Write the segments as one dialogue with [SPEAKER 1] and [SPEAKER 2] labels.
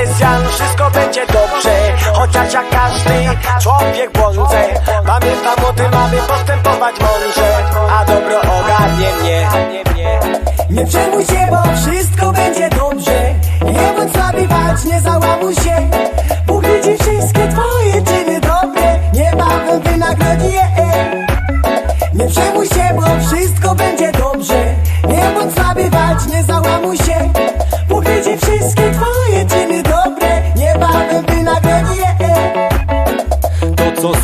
[SPEAKER 1] Salezjan, wszystko będzie dobrze. Chociaż jak każdy człowiek błądzę Pamiętam o tym, aby postępować mądrze. A dobro ogarnie mnie. Nie przejmuj się, bo wszystko będzie dobrze. Nie bądź słaby, nie załamuj się. Bóg widzi wszystkie twoje czyny dobre Niebawem wynagrodzi je Nie. Przejmuj się, bo wszystko będzie dobrze. Nie bądź słaby, nie załamuj się. Bóg widzi wszystkie twoje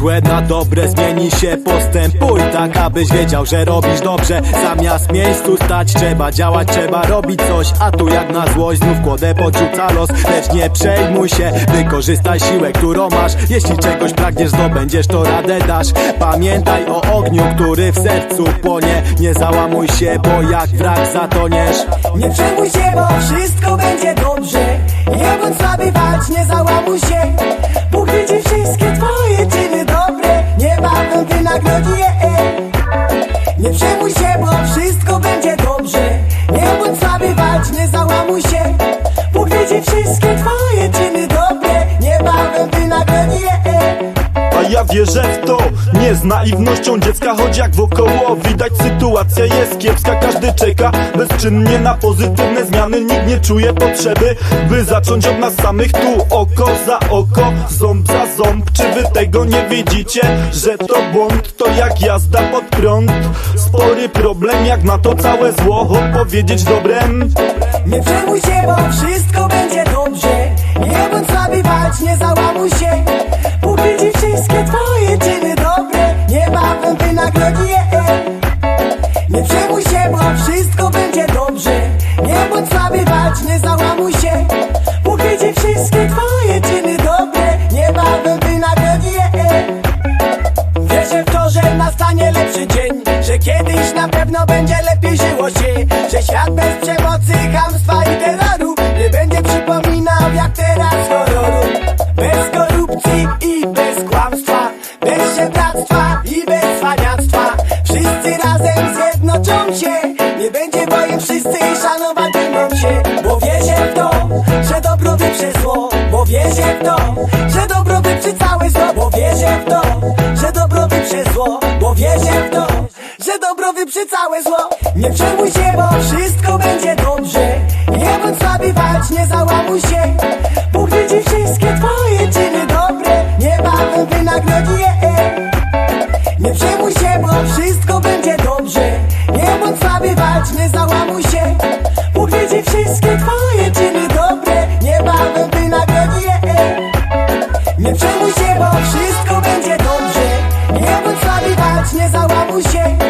[SPEAKER 2] złe na dobre zmieni się Postępuj tak, abyś wiedział, że robisz dobrze. Zamiast miejscu stać trzeba działać, trzeba robić coś. A tu jak na złość znów kłodę podrzuca los. Lecz nie przejmuj się, wykorzystaj siłę, którą masz. Jeśli czegoś pragniesz, zdobędziesz, to radę dasz. Pamiętaj o ogniu, który w sercu płonie. Nie załamuj się, bo jak wrak zatoniesz.
[SPEAKER 1] Nie przejmuj się, bo wszystko będzie dobrze. Nie bądź słaby, nie załamuj się Nie przejmuj się, bo wszystko będzie dobrze. Nie bądź słaby, walcz, nie załamuj się. Bóg widzi wszystkie twoje czyny dobre Niebawem wynagrodzi je
[SPEAKER 3] A ja wierzę z naiwnością dziecka Choć jak wokoło widać sytuacja jest kiepska. Każdy czeka bezczynnie na pozytywne zmiany. Nikt nie czuje potrzeby, by zacząć od nas samych. Tu oko za oko, ząb za ząb. Czy wy tego nie widzicie, że to błąd? To jak jazda pod prąd. Spory problem, jak na to całe zło. Odpowiedzieć dobrem.
[SPEAKER 1] Nie przejmuj się, bo wszystko Je Nie. Przejmuj się, bo wszystko będzie dobrze. Nie bądź słaby, nie załamuj się. Widzi wszystkie twoje czyny dobre Niebawem wynagrodzi je. Wierzę w to, że nastanie lepszy dzień Że kiedyś na pewno będzie zjednoczą się. Nie będzie wojen wszyscy i szanować będą się. Bo wierzę w to, że dobro wyprze zło. Bo wierzę w to, że dobro wyprze całe zło. Bo wierzę w to, że dobro wyprze zło. Bo wierzę w to, że dobro wyprze całe zło. Nie przejmuj się, bo wszystko będzie dobrze. Nie bądź słaby, walcz, nie załamuj się. Bóg widzi wszystkie twoje czyny dobre. Niebawem wynagrodzi je. Nie przejmuj się, bo wszystko będzie dobrze. Nie bądź słaby, walcz, nie załamuj się. Bóg widzi wszystkie twoje czyny dobre Niebawem wynagrodzi je. Nie przejmuj się, bo wszystko będzie dobrze. Nie bądź słaby, walcz, nie załamuj się.